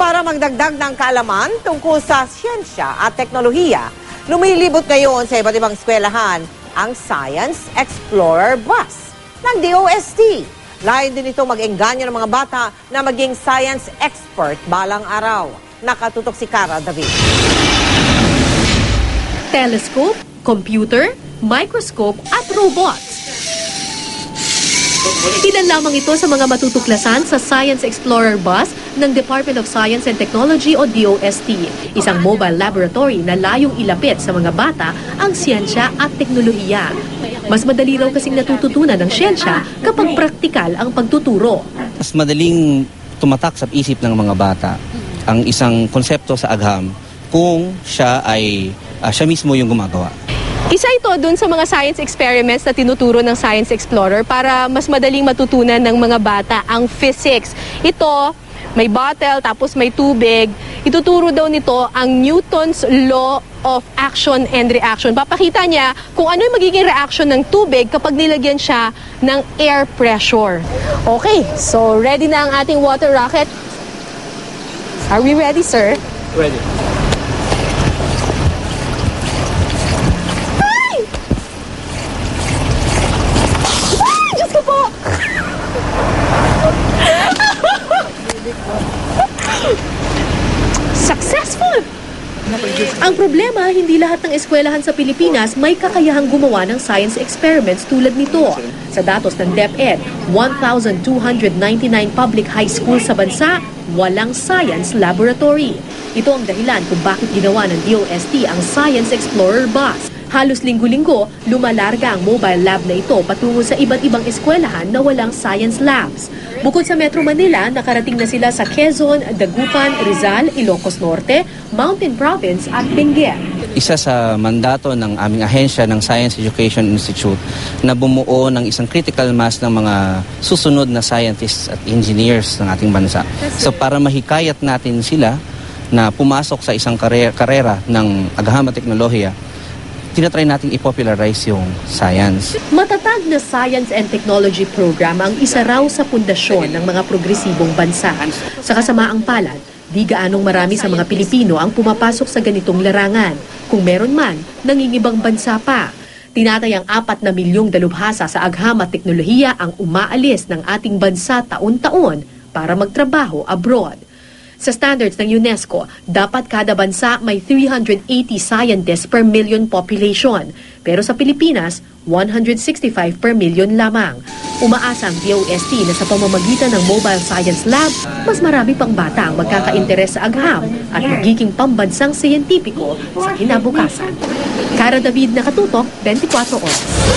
Para magdagdag ng kaalaman tungkol sa siyensya at teknolohiya, lumilibot ngayon sa iba't ibang eskwelahan ang Science Explorer Bus ng DOST. Layon din ito mag-engganyo ng mga bata na maging science expert balang araw. Nakatutok si Cara David. telescope, computer, microscope at robots. Ilan lamang ito sa mga matutuklasan sa Science Explorer Bus ng Department of Science and Technology o DOST, isang mobile laboratory na layong ilapit sa mga bata ang siyensya at teknolohiya. Mas madali raw kasing natututunan ng siyensya kapag praktikal ang pagtuturo. mas madaling tumatak sa isip ng mga bata ang isang konsepto sa agham kung siya ay ah, siya mismo yung gumagawa. Isa ito dun sa mga science experiments na tinuturo ng Science Explorer para mas madaling matutunan ng mga bata ang physics. Ito, may bottle tapos may tubig. Ituturo daw nito ang Newton's Law of Action and Reaction. Papakita niya kung ano yung magiging reaction ng tubig kapag nilagyan siya ng air pressure. Okay, so ready na ang ating water rocket. Are we ready, sir? Ready. Ang problema, hindi lahat ng eskwelahan sa Pilipinas may kakayahang gumawa ng science experiments tulad nito. Sa datos ng DepEd, 1,299 public high schools sa bansa, walang science laboratory. Ito ang dahilan kung bakit ginawa ng DOST ang Science Explorer Bus. Halos linggo-linggo, lumalarga ang mobile lab na ito patungo sa iba't ibang eskwelahan na walang science labs. Bukod sa Metro Manila, nakarating na sila sa Quezon, Dagupan, Rizal, Ilocos Norte, Mountain Province at Benguet. Isa sa mandato ng aming ahensya ng Science Education Institute na bumuo ng isang critical mass ng mga susunod na scientists at engineers ng ating bansa. So para mahikayat natin sila na pumasok sa isang karera, karera ng agham at teknolohiya, tinatry nating i-popularize yung science. Matatag na Science and Technology Program ang isa raw sa pundasyon ng mga progresibong bansa. Sa kasamaang palad, di gaanong marami sa mga Pilipino ang pumapasok sa ganitong larangan. Kung meron man, nangingibang bansa pa. Tinatayang apat na milyong dalubhasa sa agham at teknolohiya ang umaalis ng ating bansa taon-taon para magtrabaho abroad. Sa standards ng UNESCO, dapat kada bansa may 380 scientists per million population. Pero sa Pilipinas, 165 per million lamang. Umaasa ang DOST na sa pamamagitan ng Mobile Science Lab, mas marami pang bata ang magkaka-interes sa agham at magiging pambansang siyentipiko sa kinabukasan. Cara David, Nakatutok, 24 Oras.